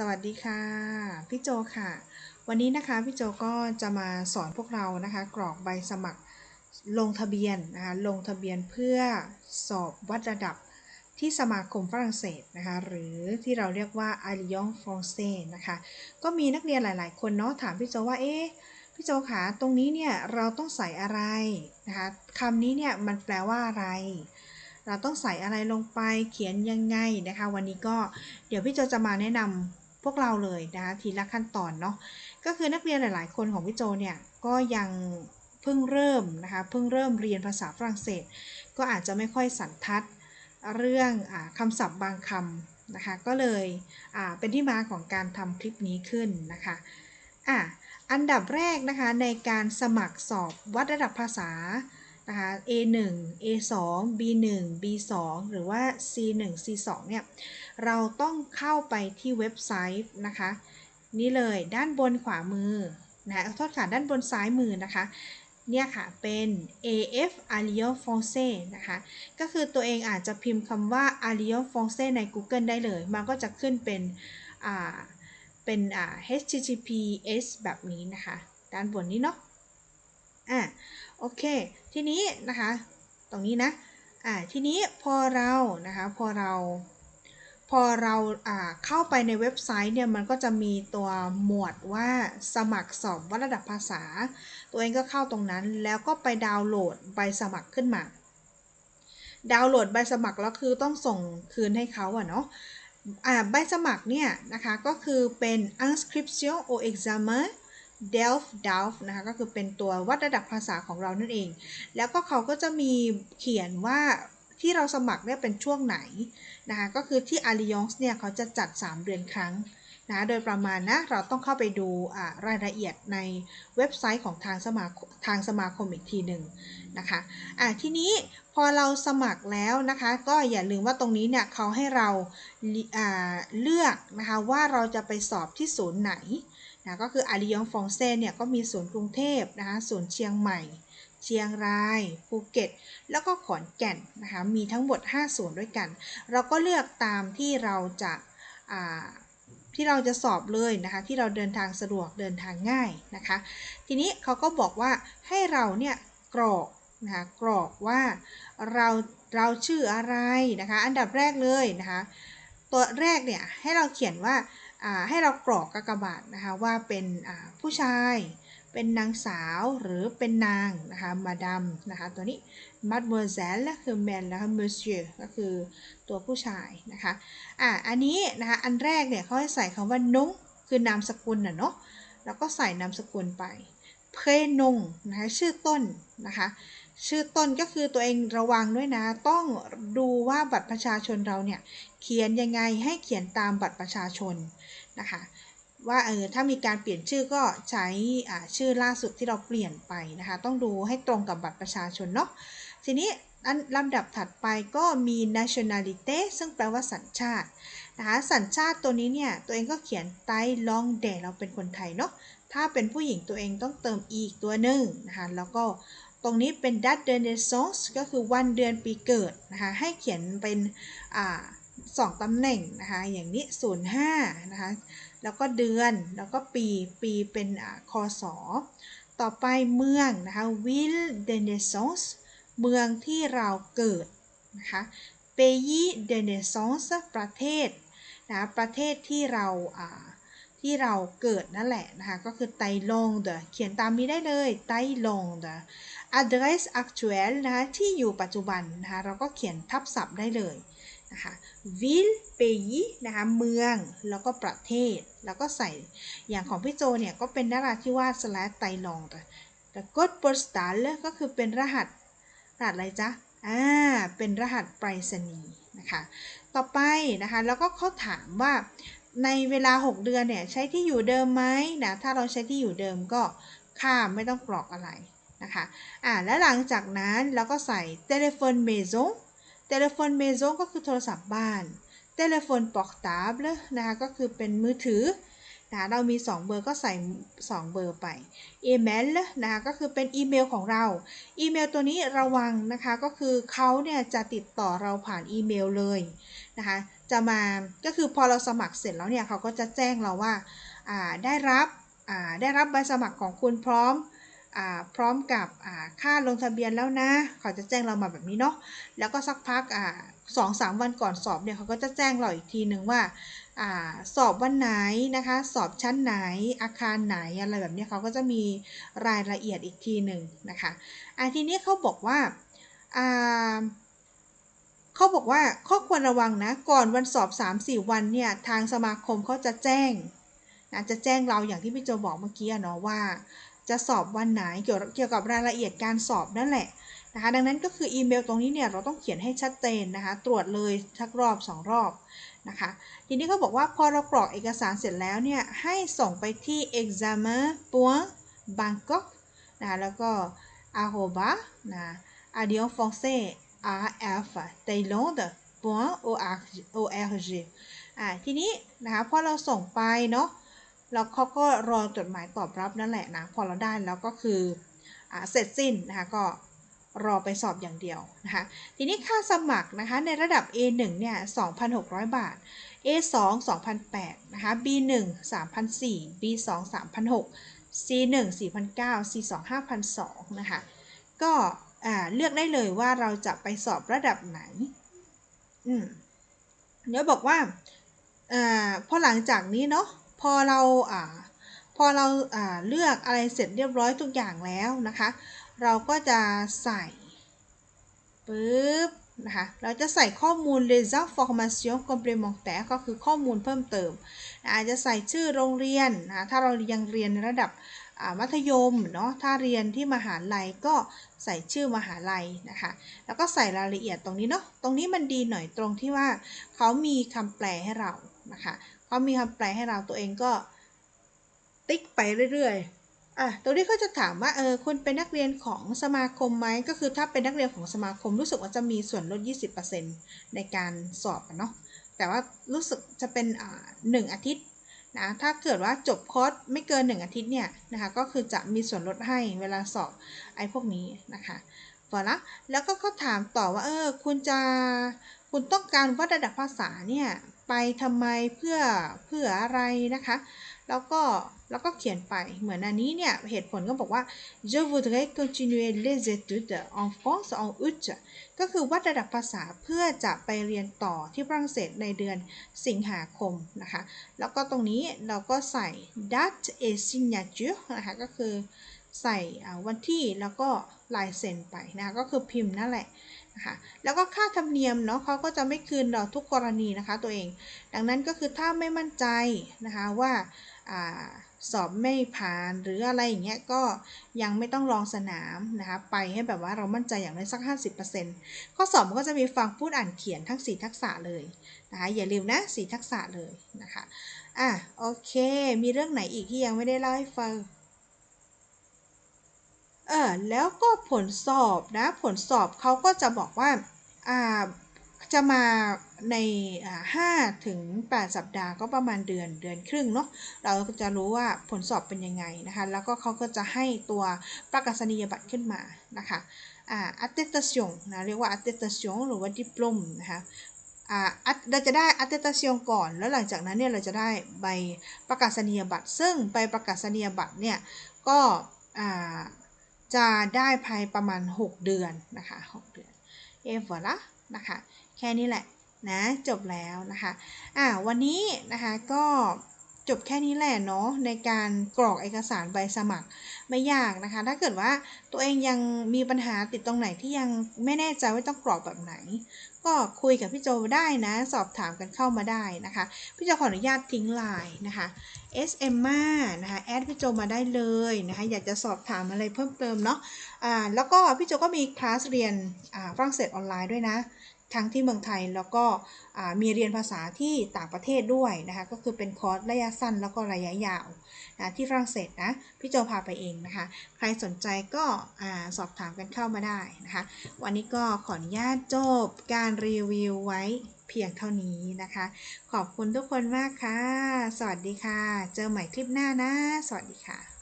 สวัสดีค่ะ พี่โจค่ะ วันนี้นะคะพี่โจก็จะมาสอนพวกเรานะคะ กรอกใบสมัครลงทะเบียนนะคะลงทะเบียนเพื่อสอบวัดระดับที่สมาคมฝรั่งเศสนะคะหรือที่เราเรียกว่า Alliance Française นะคะก็มีนักเรียนหลาย ๆ คนเนาะถามพี่โจว่าเอ๊ะพี่โจขาตรงนี้เนี่ยเราต้องใส่อะไรนะคะคำนี้เนี่ยมันแปลว่าอะไรเราต้องใส่อะไรลงไปเขียนยังไงนะคะ วันนี้ก็เดี๋ยวพี่โจจะมาแนะนำ วกเราเลยนะคะทีละขั้นตอนเนาะก็คือนักเรียนหลาย ๆ คนของพี่โจเนี่ยก็ยังเพิ่งเริ่มนะคะเพิ่งเริ่มเรียนภาษาฝรั่งเศส ก็อาจจะไม่ค่อยสันทัดเรื่องอคำศัพท์บางคำนะคะก็เลยเป็นที่มาของการทำคลิปนี้ขึ้นนะคะอะอันดับแรกนะคะในการสมัครสอบวัดระดับภาษา นะคะ A1 A2 B1 B2 หรือว่า C1 C2 เนี่ย เราต้องเข้าไปที่เว็บไซต์นะคะ นี่เลยด้านบนขวามือนะโทษค่ะด้านบนซ้ายมือนะคะ เนี่ยค่ะ เป็น AF a l i o Française นะคะ ก็คือตัวเองอาจจะพิมพ์คำว่า a l i o Française ใน Google ได้เลย มันก็จะขึ้นเป็น อ่า เป็น อ่า HTTPS แบบนี้นะคะ ด้านบนนี้เนาะ อะโอเค ทีนี้นะคะ ตรงนี้นะอ่าทีนี้พอเรานะคะพอเราพอเราอ่าเข้าไปในเว็บไซต์เนี่ยมันก็จะมีตัวหมวดว่าสมัครสอบวัดระดับภาษา ตัวเองก็เข้าตรงนั้นแล้วก็ไปดาวน์โหลดใบสมัครขึ้นมา ดาวน์โหลดใบสมัครแล้วคือต้องส่งคืนให้เขาอะเนาะอ่าใบสมัครเนี่ยนะคะก็คือเป็น inscription au examen DELF DELF นะคะก็คือเป็นตัววัดระดับภาษาของเรานั่นเอง แล้วก็เขาก็จะมีเขียนว่าที่เราสมัครเนี่ยเป็นช่วงไหนนะคะก็คือที่ Alliance เนี่ยเขาจะจัด 3 เดือนครั้งนะโดยประมาณนะเราต้องเข้าไปดูรายละเอียดในเว็บไซต์ของทางสมาทางสมาคมอีกทีหนึ่งนะคะอะทีนี้พอเราสมัครแล้วนะคะก็อย่าลืมว่าตรงนี้เนี่ยเขาให้เราเลือกนะคะว่าเราจะไปสอบที่ศูนย์ไหน นะก็คือ Alliance Française เนี่ยก็มีศูนย์กรุงเทพนะคะศูนย์เชียงใหม่ เชียงรายภูเก็ต แล้วก็ขอนแก่นนะคะมีทั้งหมด5ศูนย์ด้วยกัน เราก็เลือกตามที่เราจะที่เราจะสอบเลยนะคะที่เราเดินทางสะดวกเดินทางง่ายนะคะ ทีนี้เขาก็บอกว่าให้เราเนี่ยกรอกนะคะกรอกว่าเราเราชื่ออะไรนะคะ อันดับแรกเลยนะคะ ตัวแรกเนี่ยให้เราเขียนว่า ให้เรากรอกกากบาทนะคะว่าเป็นผู้ชาย เป็นนางสาวหรือเป็นนางนะคะมาดามนะคะตัวนี้ mademoiselle คือ man แล้วก็ monsieur ก็คือตัวผู้ชายนะคะอะอันนี้นะคะอันแรกเนี่ยเขาให้ใส่คำว่านุงคือนามสกุลน่ะเนาะแล้วก็ใส่นามสกุลไปเพนงนะคะชื่อต้นนะคะ ชื่อต้นก็คือตัวเองระวังด้วยนะ ต้องดูว่าบัตรประชาชนเราเนี่ยเขียนยังไงให้เขียนตามบัตรประชาชนนะคะว่าเออถ้ามีการเปลี่ยนชื่อก็ใช้ชื่อล่าสุดที่เราเปลี่ยนไปนะคะ ต้องดูให้ตรงกับบัตรประชาชนเนาะทีนี้อันลำดับถัดไปก็มี nationality ซึ่งแปลว่าสัญชาตินะคะสัญชาติตัวนี้เนี่ย ตัวเองก็เขียนไต้ลองเดเราเป็นคนไทยเนาะถ้าเป็นผู้หญิงตัวเองต้องเติมอีกตัวหนึ่งนะคะแล้วก็ ตรงนี้เป็น date de naissance ก็คือวันเดือนปีเกิดนะคะให้เขียนเป็นอ่าสองตำแหน่งนะคะอย่างนี้ 05นะคะแล้วก็เดือนแล้วก็ปีปีเป็นคศต่อไปเมืองนะคะ ville de naissance เมืองที่เราเกิดนะคะ pays de naissance ประเทศนะประเทศที่เรา ที่เราเกิดนั่นแหละนะคะ ก็คือไตลงเดเขียนตามนี้ได้เลยไตลงเด address actuelle นะคะที่อยู่ปัจจุบันนะคะเราก็เขียนทับศัพท์ได้เลยนะคะ ville pays นะคะเมืองแล้วก็ประเทศ แล้วก็ใส่อย่างของพี่โจเนี่ย ก็เป็นนราธิวาสสลาไตลองแต่แต่กด postal ก็คือเป็นรหัสรหัสอะไรจ๊ะอ่าเป็นรหัสไปรษณีย์นะคะ ต่อไปนะคะ แล้วก็เขาถามว่า ในเวลา 6 เดือนเนี่ยใช้ที่อยู่เดิมไหมนะถ้าเราใช้ที่อยู่เดิมก็ข้ามไม่ต้องกรอกอะไรนะคะอ่าแล้วหลังจากนั้นเราก็ใส่ telephone maison telephone maison ก็คือโทรศัพท์บ้าน telephone portable นะคะก็คือเป็นมือถือ นะเรามี 2 เบอร์ก็ใส่ 2 เบอร์ไปอีเมลนะคะก็คือเป็นอีเมลของเรา อีเมลตัวนี้ระวังนะคะก็คือเขาเนี่ยจะติดต่อเราผ่านอีเมลเลยนะคะจะมาก็คือพอเราสมัครเสร็จแล้วเนี่ยเขาก็จะแจ้งเราว่าได้รับได้รับใบสมัครของคุณพร้อม พร้อมกับค่าลงทะเบียนแล้วนะ เขาจะแจ้งเรามาแบบนี้เนาะแล้วก็สักพักสองสามวันก่อนสอบเนี่ยเขาก็จะแจ้งเราอีกทีหนึ่งว่าอสอบวันไหนนะคะ สอบชั้นไหนอาคารไหนอะไรแบบนี้เขาก็จะมีรายละเอียดอีกทีหนึ่งนะคะอ่าทีนี้เขาบอกว่าเขาบอกว่าข้อควรระวังนะก่อนวันสอบ 3-4 วันเนี่ยทางสมาคมเขาจะแจ้งนะจะแจ้งเราอย่างที่พี่โจบอกเมื่อกี้เนาะว่า จะสอบวันไหนเกี่ยวเกี่ยวกับรายละเอียดการสอบนั่นแหละนะคะดังนั้นก็คืออีเมลตรงนี้เนี่ยเราต้องเขียนให้ชัดเจนนะคะ ตรวจเลยทักรอบ 2 รอบนะคะทีนี้เขาบอกว่าพอเรากรอกเอกสารเสร็จแล้วเนี่ยให้ส่งไปที่ examen bangkok นะคะแล้วก็ arroba นะ a d i o n français rf thailande org อ่าทีนี้นะคะพอเราส่งไปเนาะ แล้วเขาก็รอจดหมายตอบรับนั่นแหละนะพอเราได้แล้วก็คืออเสร็จสิ้นนะคะก็รอไปสอบอย่างเดียวนะคะทีนี้ค่าสมัครนะคะในระดับ A1 เนี่ย2,600 บาท A2 2,008นะคะ B1 3,004 B2 3,006 C1 4,900 C2 5,002นะคะก็เลือกได้เลยว่าเราจะไปสอบระดับไหนอืมเดี๋ยวบอกว่าอ่าพอหลังจากนี้เนาะ พอเราอ่าพอเราอ่าเลือกอะไรเสร็จเรียบร้อยทุกอย่างแล้วนะคะ เราก็จะใส่ปึ๊บนะคะ เราจะใส่ข้อมูล les informations complémentaires ก็คือข้อมูลเพิ่มเติม อาจจะใส่ชื่อโรงเรียนนะ ถ้าเรายังเรียนในระดับมัธยมเนาะ ถ้าเรียนที่มหาลัยก็ใส่ชื่อมหาลัยนะคะ แล้วก็ใส่รายละเอียดตรงนี้เนาะ ตรงนี้มันดีหน่อยตรงที่ว่าเขามีคำแปลให้เรานะคะ เขามีคำแปลให้เราตัวเองก็ติ๊กไปเรื่อยๆอะตรงนี้เขาจะถามว่าเออคุณเป็นนักเรียนของสมาคมไหมก็คือถ้าเป็นนักเรียนของสมาคมรู้สึกว่าจะมีส่วนลด 20%ในการสอบเนาะแต่ว่ารู้สึกจะเป็นอ่าหนึ่งอาทิตย์นะถ้าเกิดว่าจบคอร์สไม่เกิน 1 อาทิตย์เนี่ยนะคะก็คือจะมีส่วนลดให้เวลาสอบไอ้พวกนี้นะคะพอละแล้วก็เขาถามต่อว่าเออคุณจะคุณต้องการวัดระดับภาษาเนี่ย ไปทำไมเพื่อเพื่ออะไรนะคะ แล้วก็แล้วก็เขียนไปเหมือนอันนี้เนี่ย เหตุผลก็บอกว่า je voudrais continuer les études en France en août ก็คือวัดระดับภาษาเพื่อจะไปเรียนต่อที่ฝรั่งเศสในเดือนสิงหาคมนะคะ แล้วก็ตรงนี้เราก็ใส่ date et signature นะคะ ก็คือใส่วันที่แล้วก็ลายเซ็นไปนะะก็คือพิมพ์นั่นแหละ คะแล้วก็ค่าธรรมเนียมเนาะเขาก็จะไม่คืนเราทุกกรณีนะคะตัวเอง ดังนั้นก็คือถ้าไม่มั่นใจนะคะว่าสอบไม่ผ่านหรืออะไรอย่างเงี้ยก็ยังไม่ต้องลองสนามนะคะไปให้แบบว่าเรามั่นใจอย่างน้อยสัก 50%ข้อสอบมันก็จะมีฟังพูดอ่านเขียนทั้ง 4 ทักษะเลยนะคะอย่าลืมนะ4ทักษะเลยนะคะอะโอเค มีเรื่องไหนอีกที่ยังไม่ได้เล่าให้ฟัง เออแล้วก็ผลสอบนะ ผลสอบเขาก็จะบอกว่าอ่าจะมาในห้าถึงแปดสัปดาห์ก็ประมาณเดือนเดือนครึ่งเนาะเราก็จะรู้ว่าผลสอบเป็นยังไงนะคะ แล้วก็เขาก็จะให้ตัวประกาศนียบัตรขึ้นมานะคะอ่า attestation นะเรียกว่า attestation หรือว่า diplom นะคะอ่าเราจะได้ attestation ก่อน แล้วหลังจากนั้นเนี่ยเราจะได้ใบประกาศนียบัตร ซึ่งใบประกาศนียบัตรเนี่ยก็อ่า จะได้ภายประมาณ 6 เดือนนะคะ6เดือนเอฟละนะคะแค่นี้แหละนะจบแล้วนะคะอ่าวันนี้นะคะก็ จบแค่นี้แหละเนาะในการกรอกเอกสารใบสมัครไม่ยากนะคะ ถ้าเกิดว่าตัวเองยังมีปัญหาติดตรงไหนที่ยังไม่แน่ใจว่าต้องกรอกแบบไหน ก็คุยกับพี่โจได้นะ สอบถามกันเข้ามาได้นะคะ พี่โจขออนุญาตทิ้งไลน์นะคะ SM มานะคะแอดพี่โจมาได้เลยนะคะอยากจะสอบถามอะไรเพิ่มเติมเนาะอ่าแล้วก็พี่โจก็มีคลาสเรียนอ่าฝรั่งเศสออนไลน์ด้วยนะ ทั้งที่เมืองไทยแล้วก็มีเรียนภาษาที่ต่างประเทศด้วยนะคะก็คือเป็นคอร์สระยะสั้นแล้วก็ระยะยาวนะที่ฝรั่งเศสนะพี่โจพาไปเองนะคะ ใครสนใจก็สอบถามกันเข้ามาได้นะคะวันนี้ก็ขออนุญาตจบการรีวิวไว้เพียงเท่านี้นะคะ ขอบคุณทุกคนมากค่ะ สวัสดีค่ะ เจอใหม่คลิปหน้านะ สวัสดีค่ะ